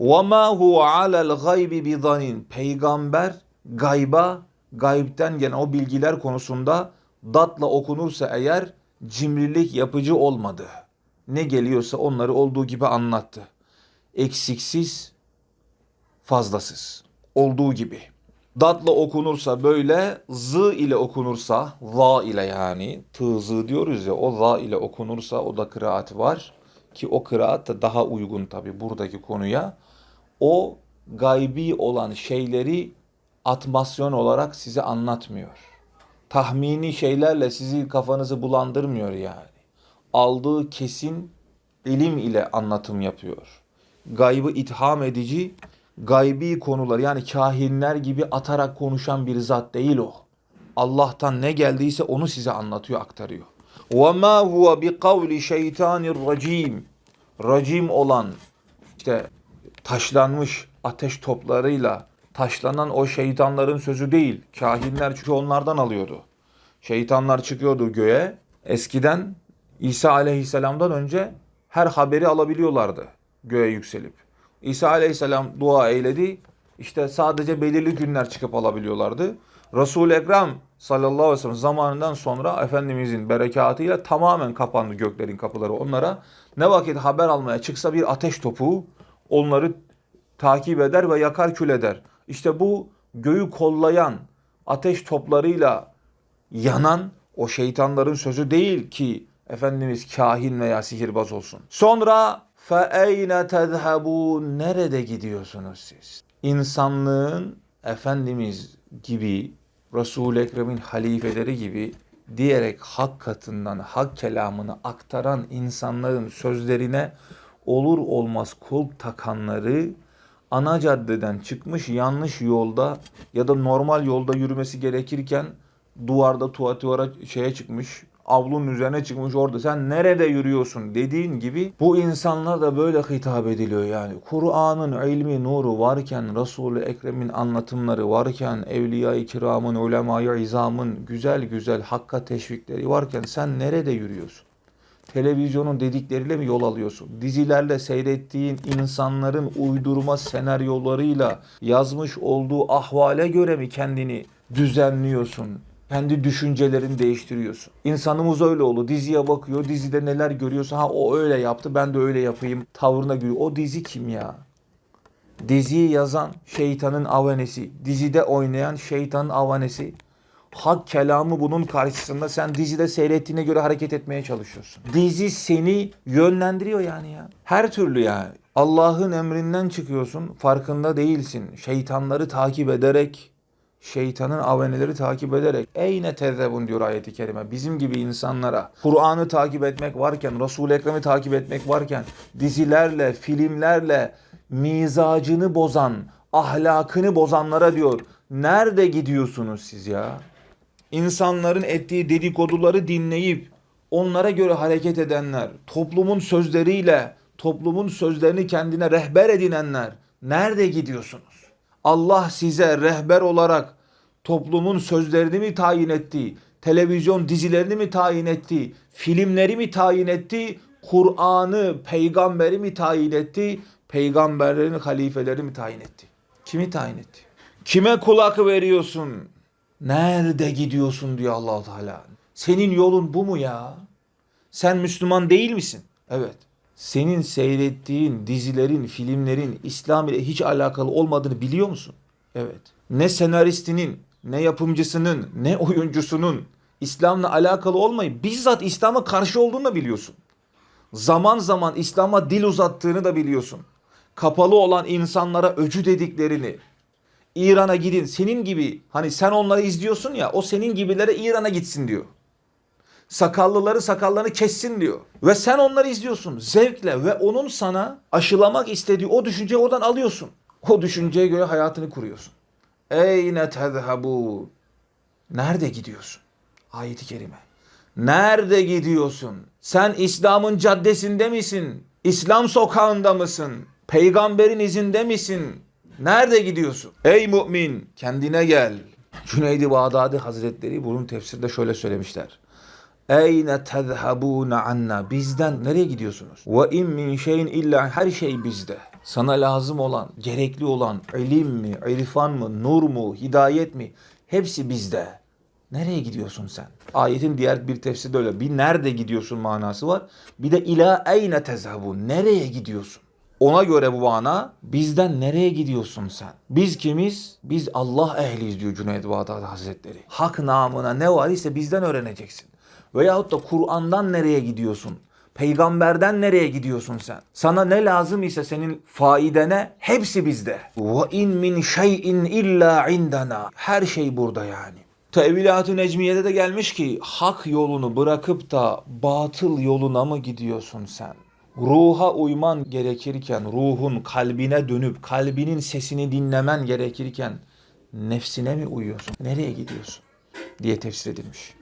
وَمَا هُوَ عَلَى الْغَيْبِ بِضَنِينَ Peygamber gayba, gaybten gelen o bilgiler konusunda datla okunursa eğer cimrilik yapıcı olmadı. Ne geliyorsa onları olduğu gibi anlattı. Eksiksiz, fazlasız. Olduğu gibi. Datla okunursa böyle, z ile okunursa, za ile yani, tı zı diyoruz ya, o za ile okunursa o da kıraat var. Ki o kıraat da daha uygun tabi buradaki konuya. O gaybi olan şeyleri atmasyon olarak size anlatmıyor. Tahmini şeylerle sizi kafanızı bulandırmıyor yani. Aldığı kesin ilim ile anlatım yapıyor. Gaybı itham edici, gaybi konular yani kahinler gibi atarak konuşan bir zat değil o. Allah'tan ne geldiyse onu size anlatıyor, aktarıyor. وَمَا هُوَ بِقَوْلِ شَيْطَانِ الرَّجِيمِ Racim olan, işte taşlanmış ateş toplarıyla taşlanan o şeytanların sözü değil. Kahinler çünkü onlardan alıyordu. Şeytanlar çıkıyordu göğe. Eskiden İsa aleyhisselamdan önce her haberi alabiliyorlardı göğe yükselip. İsa aleyhisselam dua eyledi. İşte sadece belirli günler çıkıp alabiliyorlardı. Resul-i Ekrem sallallahu aleyhi ve sellem zamanından sonra Efendimizin berekatıyla tamamen kapandı göklerin kapıları onlara. Ne vakit haber almaya çıksa bir ateş topu onları takip eder ve yakar kül eder. İşte bu göğü kollayan ateş toplarıyla yanan o şeytanların sözü değil ki Efendimiz kahin veya sihirbaz olsun. Sonra فَاَيْنَ تَذْهَبُونَ Nerede gidiyorsunuz siz? İnsanlığın Efendimiz gibi, Resul-i Ekrem'in halifeleri gibi diyerek hak katından hak kelamını aktaran insanların sözlerine olur olmaz kul takanları ana caddeden çıkmış yanlış yolda ya da normal yolda yürümesi gerekirken duvarda tuvatuvara şeye çıkmış avlunun üzerine çıkmış orada sen nerede yürüyorsun dediğin gibi bu insanlar da böyle hitap ediliyor yani. Kur'an'ın ilmi nuru varken Resul-i Ekrem'in anlatımları varken Evliya-i Kiram'ın, ulema-i izamın güzel güzel hakka teşvikleri varken sen nerede yürüyorsun? Televizyonun dedikleriyle mi yol alıyorsun? Dizilerle seyrettiğin insanların uydurma senaryolarıyla yazmış olduğu ahvale göre mi kendini düzenliyorsun? Kendi düşüncelerini değiştiriyorsun. İnsanımız öyle oldu. Diziye bakıyor. Dizide neler görüyorsa ha o öyle yaptı ben de öyle yapayım tavrına giriyor. O dizi kim ya? Diziyi yazan şeytanın avanesi. Dizide oynayan şeytanın avanesi. Hak kelamı bunun karşısında sen dizide seyrettiğine göre hareket etmeye çalışıyorsun. Dizi seni yönlendiriyor yani ya. Her türlü yani. Allah'ın emrinden çıkıyorsun, farkında değilsin. Şeytanları takip ederek, şeytanın aveneleri takip ederek. Eyne tezzebun diyor ayeti kerime. Bizim gibi insanlara Kur'an'ı takip etmek varken, Resul-i Ekrem'i takip etmek varken, dizilerle, filmlerle mizacını bozan, ahlakını bozanlara diyor. Nerede gidiyorsunuz siz ya? İnsanların ettiği dedikoduları dinleyip onlara göre hareket edenler, toplumun sözleriyle toplumun sözlerini kendine rehber edinenler nerede gidiyorsunuz? Allah size rehber olarak toplumun sözlerini mi tayin etti? Televizyon dizilerini mi tayin etti? Filmleri mi tayin etti? Kur'an'ı, peygamberi mi tayin etti? Peygamberlerin halifeleri mi tayin etti? Kimi tayin etti? Kime kulak veriyorsun? Nerede gidiyorsun diyor allah Teala. Senin yolun bu mu ya? Sen Müslüman değil misin? Evet. Senin seyrettiğin dizilerin, filmlerin İslam ile hiç alakalı olmadığını biliyor musun? Evet. Ne senaristinin, ne yapımcısının, ne oyuncusunun İslam'la alakalı olmayıp bizzat İslam'a karşı olduğunu da biliyorsun. Zaman zaman İslam'a dil uzattığını da biliyorsun. Kapalı olan insanlara öcü dediklerini, İran'a gidin. Senin gibi hani sen onları izliyorsun ya o senin gibilere İran'a gitsin diyor. Sakallıları sakallarını kessin diyor. Ve sen onları izliyorsun zevkle ve onun sana aşılamak istediği o düşünceyi oradan alıyorsun. O düşünceye göre hayatını kuruyorsun. Eyne tezhabun. Nerede gidiyorsun? Ayeti kerime. Nerede gidiyorsun? Sen İslam'ın caddesinde misin? İslam sokağında mısın? Peygamberin izinde misin? Nerede gidiyorsun? Ey mümin kendine gel. Cüneydi Bağdadi Hazretleri bunun tefsirde şöyle söylemişler. Eyne tezhabune anna bizden nereye gidiyorsunuz? Ve in min şeyin illa her şey bizde. sana lazım olan, gerekli olan ilim mi, irfan mı, nur mu, hidayet mi hepsi bizde. Nereye gidiyorsun sen? Ayetin diğer bir tefsiri de öyle. Bir nerede gidiyorsun manası var. Bir de ila eyne tezhabun. Nereye gidiyorsun? Ona göre bu mana bizden nereye gidiyorsun sen? Biz kimiz? Biz Allah ehliyiz diyor Cüneyt Bağdadi Hazretleri. Hak namına ne var ise bizden öğreneceksin. Veyahut da Kur'an'dan nereye gidiyorsun? Peygamberden nereye gidiyorsun sen? Sana ne lazım ise senin faidene hepsi bizde. Ve in min şeyin illa indana. Her şey burada yani. Tevilat-ı Necmiye'de de gelmiş ki hak yolunu bırakıp da batıl yoluna mı gidiyorsun sen? Ruha uyman gerekirken, ruhun kalbine dönüp kalbinin sesini dinlemen gerekirken nefsine mi uyuyorsun? Nereye gidiyorsun? diye tefsir edilmiş.